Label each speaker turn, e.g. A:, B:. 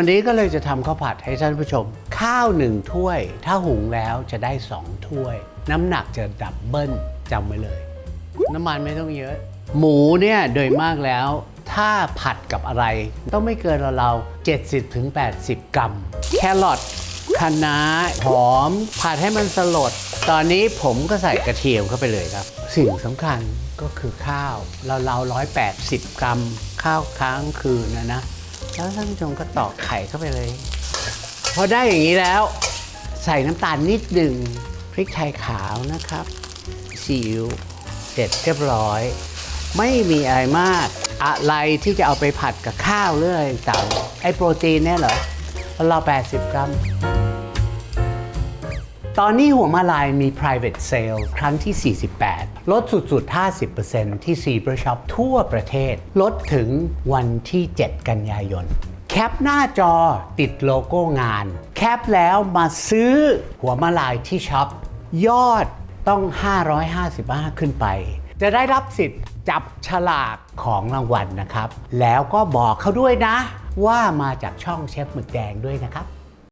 A: วันนี้ก็เลยจะทำข้าวผัดให้ท่านผู้ชม ข้าวหนึ่งถ้วย ถ้าหุงแล้วจะได้สองถ้วย น้ำหนักจะดับเบิลจำไว้เลย น้ำมันไม่ต้องเยอะ หมูเนี่ยโดยมากแล้ว ถ้าผัดกับอะไร ต้องไม่เกินเราๆ70ถึง80 กรัม แครอทคะน้าหอม ผัดให้มันสลด ตอนนี้ผมก็ใส่กระเทียมเข้าไปเลยครับ สิ่งสำคัญก็คือข้าว เราเรา180 กรัม ข้าวค้างคืนนะนะ แล้วท่านผู้ชมก็ตอกไข่เข้าไปเลย พอได้อย่างนี้แล้ว ใส่น้ำตาลนิดหนึ่งพริกไทยขาวนะครับซีอิ๊วเสร็จเรียบร้อย ไม่มีอะไรมากอะไรที่จะเอาไปผัดกับข้าวเรื่อยต่างไอ้โปรตีนเนี่ยเหรอเรา 80 กรัม ตอนนี้หัวมาลายมี private sale ครั้งที่ 48 ลดสุดๆ 50%ที่ Zebra Shop ทั่วประเทศ ลดถึงวันที่ 7 กันยายน แคปหน้าจอติดโลโก้งาน แคปแล้วมาซื้อหัวมาลายที่ช็อป ยอดต้อง 555 ขึ้นไป จะได้รับสิทธิ์จับฉลากของรางวัลนะครับ แล้วก็บอกเขาด้วยนะ ว่ามาจากช่องเชฟหมึกแดงด้วยนะครับ